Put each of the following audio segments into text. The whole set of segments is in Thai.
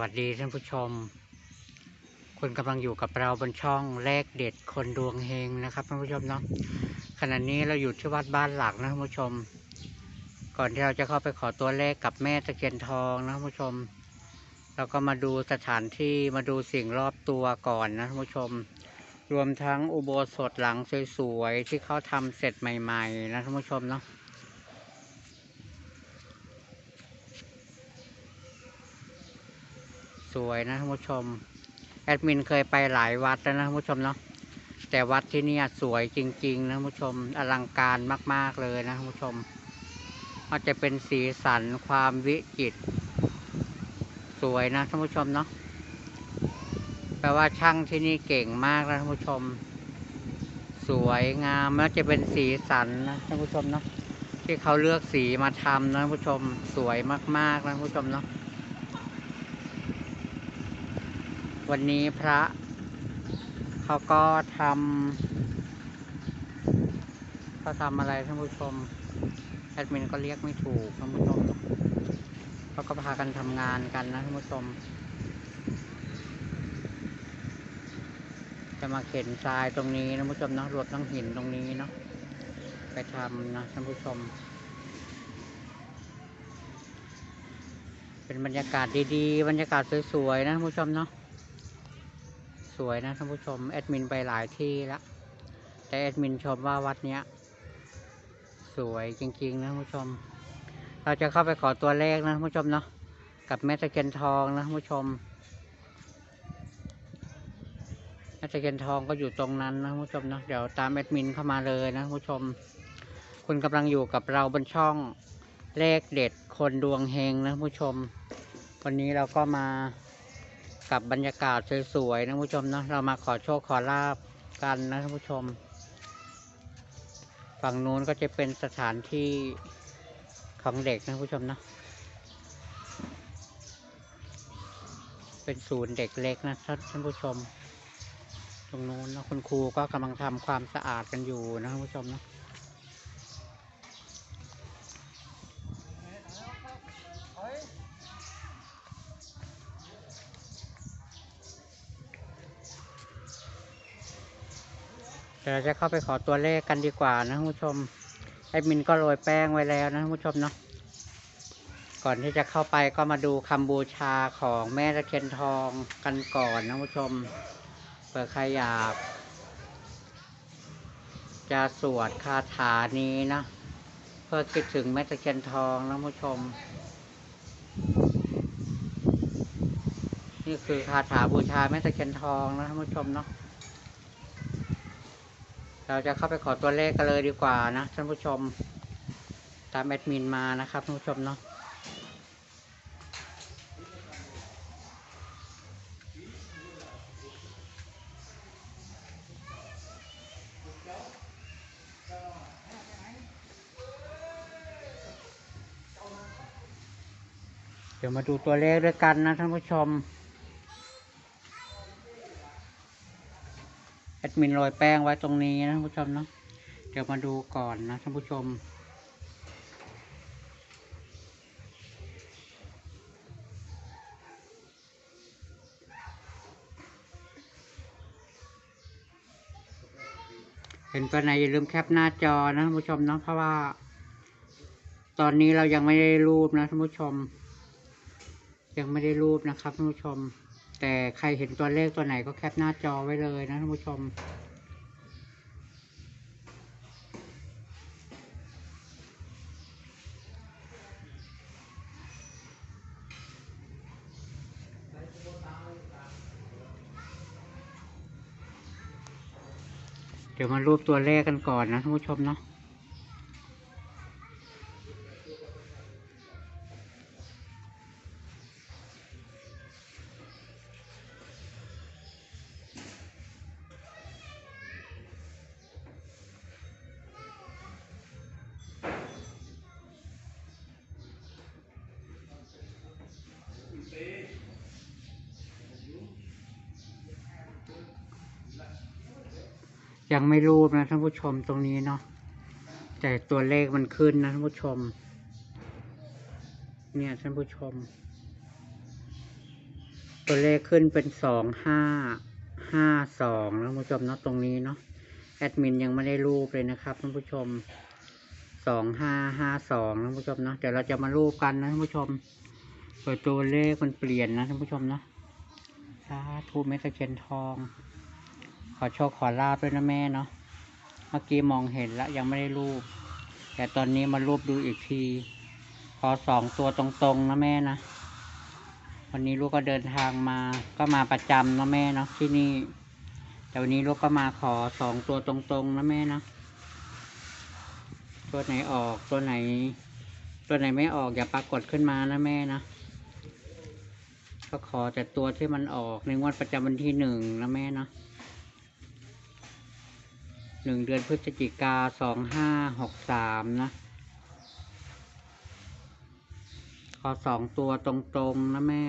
วัสดีท่านผู้ชม คุณกำลังอยู่กับเราบนช่องแลกเด็ดคนดวงเฮงนะครับท่านผู้ชมเนาะขณะนี้เราอยู่ที่วัดบ้านหลักนะท่านผู้ชม ก่อนที่เราจะเข้าไปขอตัวเลขกับแม่ตะเคียนทองนะท่านผู้ชม เราก็มาดูสถานที่มาดูสิ่งรอบตัวก่อนนะท่านผู้ชม รวมทั้งอุโบสถหลังสวยๆที่เขาทำเสร็จใหม่ ๆ นะท่านผู้ชมเนาะ สวยนะท่านผู้ชม แอดมินเคยไปหลายวัดแล้วนะท่านผู้ชมเนาะแต่วัดที่นี่สวยจริง ๆ นะท่านผู้ชมอลังการมาก ๆเลยนะท่านผู้ชมมันจะเป็นสีสันความวิจิตรสวยนะท่านผู้ชมเนาะแปลว่าช่างที่นี่เก่งมากนะท่านผู้ชม สวยงามแล้วจะเป็นสีสันนะท่านผู้ชมเนาะที่เขาเลือกสีมาทำนะท่านผู้ชมสวยมากๆนะท่านผู้ชมเนาะ วันนี้พระ เขาก็ทำเขาทำอะไรท่านผู้ชม แอดมินก็เรียกไม่ถูกท่านผู้ชมเขาก็พากันทำงานกันนะท่านผู้ชม จะมาเข็นทรายตรงนี้นะท่านผู้ชมเนาะรวมทั้งหินตรงนี้เนาะไปทำนะท่านผู้ชม เป็นบรรยากาศดีๆ บรรยากาศสวยๆนะท่านผู้ชมเนาะ สวยนะท่านผู้ชม แอดมินไปหลายที่แล้วแต่แอดมินชมว่าวัดเนี้ย สวยจริงๆนะท่านผู้ชม เราจะเข้าไปขอตัวเลขนะท่านผู้ชมเนาะ กับแม่ตะเคียนทองนะท่านผู้ชม แม่ตะเคียนทองก็อยู่ตรงนั้นนะท่านผู้ชมเนาะ เดี๋ยวตามแอดมินเข้ามาเลยนะท่านผู้ชม คุณกำลังอยู่กับเราบนช่องเลขเด็ดคนดวงเฮงนะท่านผู้ชม วันนี้เราก็มา กับบรรยากาศสวยๆนะผู้ชมเนาะเรามาขอโชคขอลาบกันนะท่านผู้ชม ฝั่งนู้นก็จะเป็นสถานที่ของเด็กนะผู้ชมเนาะเป็นศูนย์เด็กเล็กนะท่านท่านผู้ชม ตรงนู้นนะคุณครูก็กำลังทำความสะอาดกันอยู่นะท่านผู้ชมเนาะ ดี๋ยวเราจะเข้าไปขอตัวเลขกันดีกว่านะท่านผู้ชมแอดมินก็โรยแป้งไว้แล้วนะท่านผู้ชมเนาะก่อนที่จะเข้าไปก็มาดูคำบูชาของแม่ตะเคียนทองกันก่อนนะผู้ชมเผื่อใครอยาก จะสวดคาถานี้นะ เพื่อคิดถึงแม่ตะเคียนทองนะผู้ชม นี่คือคาถาบูชาแม่ตะเคียนทองนะท่านผู้ชมเนาะ เราจะเข้าไปขอตัวเลขกันเลยดีกว่านะท่านผู้ชม ตามแอดมินมานะครับท่านผู้ชมเนาะเดี๋ยวมาดูตัวเลขด้วยกันนะท่านผู้ชม แอดมินโรยแป้งไว้ตรงนี้นะท่านผู้ชมเนาะเดี๋ยวมาดูก่อนนะท่านผู้ชม เห็นตัวไหนอย่าลืมแคปหน้าจอนะท่านผู้ชมเนาะเพราะว่า ตอนนี้เรายังไม่ได้รูปนะท่านผู้ชม ยังไม่ได้รูปนะครับท่านผู้ชม แต่ใครเห็นตัวเลขตัวไหนก็แคปหน้าจอไว้เลยนะท่านผู้ชม เดี๋ยวมารูปตัวเลขกันก่อนนะท่านผู้ชมเนาะ ยังไม่รูปนะท่านผู้ชมตรงนี้เนาะแต่ตัวเลขมันขึ้นนะท่านผู้ชม เนี่ยท่านผู้ชม ตัวเลขขึ้นเป็นสองห้าห้าสองนะท่านผู้ชมเนาะตรงนี้เนาะแอดมินยังไม่ได้รูปเลยนะครับท่านผู้ชมสองห้าห้าสองนะท่านผู้ชมเนาะเดี๋ยวเราจะมารูปกันนะท่านผู้ชมเปิดตัวเลขมันเปลี่ยนนะท่านผู้ชมเนาะสาธุแม่ตะเคียนทอง อโชคขอลาบด้วยนะแม่เนาะ เมื่อกี้มองเห็นแล้วยังไม่ได้รูป แต่ตอนนี้มารูปดูอีกที ขอสองตัวตรงๆนะแม่นะ วันนี้ลูกก็เดินทางมา ก็มาประจำนะแม่เนาะที่นี่ แต่วันนี้ลูกก็มาขอสองตัวตรงๆนะแม่นะ ตัวไหนออกตัวไหน ตัวไหนไม่ออกอย่าปรากฏขึ้นมานะแม่นะก็ขอแต่ตัวที่มันออกในงวดประจำวันที่หนึ่งนะแม่นะ หนึ่งเดือนพฤศจิกาสองห้าหกสามนะ ขอสองตัวตรงๆนะแม่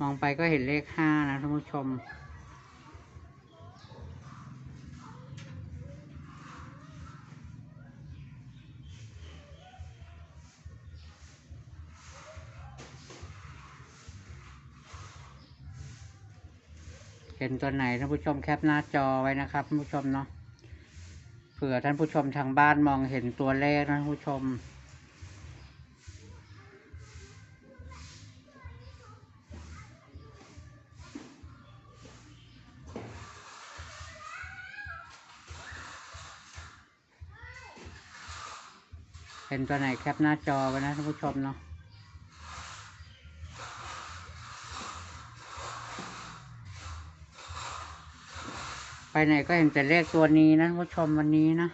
มองไปก็เห็นเลขห้านะท่านผู้ชม เห็นตัวไหนท่านผู้ชมแคปหน้าจอไว้นะครับท่านผู้ชมเนาะเผื่อท่านผู้ชมทางบ้านมองเห็นตัวเลขนะท่านผู้ชมเห็นตัวไหนแคปหน้าจอไว้นะท่านผู้ชมเนาะ ไปไหนก็เห็นแต่เลขตัวนี้นะผู้ชมวันนี้นะ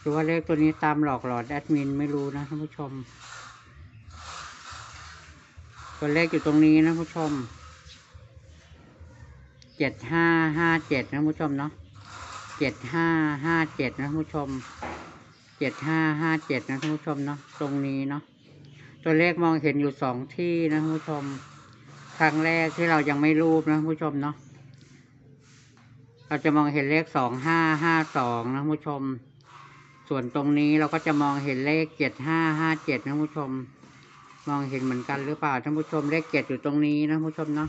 หรือว่าเลขตัวนี้ตามหลอกหลอนแอดมินไม่รู้นะท่านผู้ชม ตัวเลขอยู่ตรงนี้นะผู้ชมเจ็ดห้าห้าเจ็ดนะผู้ชมเนาะเจ็ดห้าห้าเจ็ดนะผู้ชมเจ็ดห้าห้าเจ็ดนะท่านผู้ชมเนาะตรงนี้เนาะตัวเลขมองเห็นอยู่สองที่นะท่านผู้ชม ครั้งแรกที่เรายังไม่รูปนะท่านผู้ชมเนาะ เราจะมองเห็นเลขสองห้าห้าสองนะผู้ชม ส่วนตรงนี้เราก็จะมองเห็นเลขเจ็ดห้าห้าเจ็ดนะผู้ชม มองเห็นเหมือนกันหรือเปล่าท่านผู้ชมเลขเจ็ดอยู่ตรงนี้นะผู้ชมเนาะ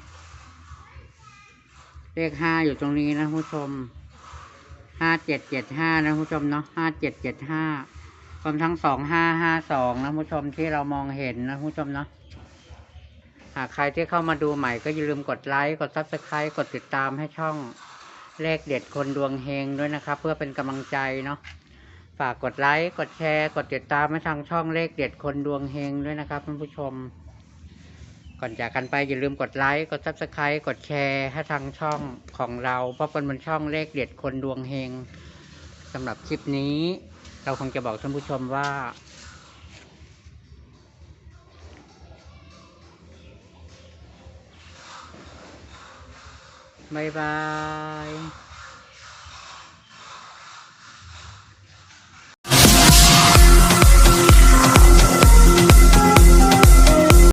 เลขห้าอยู่ตรงนี้นะผู้ชมห้าเจ็ดเจ็ดห้านะผู้ชมเนาะห้าเจ็ดเจ็ดห้ารวมทั้งสองห้าห้าสองนะผู้ชมที่เรามองเห็นนะผู้ชมเนาะหากใครที่เข้ามาดูใหม่ก็อย่าลืมกดไลค์ กดซับสไครต์กดติดตามให้ช่อง เลขเด็ดคนดวงเฮงด้วยนะครับ เพื่อเป็นกำลังใจเนาะฝากกดไลค์กดแชร์กดติดตามให้ทางช่องเลขเด็ดคนดวงเฮงด้วยนะครับท่านผู้ชม ก่อนจากกันไปอย่าลืมกดไลค์กดซับสไครต์กดแชร์ให้ทางช่องของเราเพราะเป็นบนช่องเลขเด็ดคนดวงเฮงสำหรับคลิปนี้ เราคงจะบอกท่านผู้ชมว่า บ๊ายบาย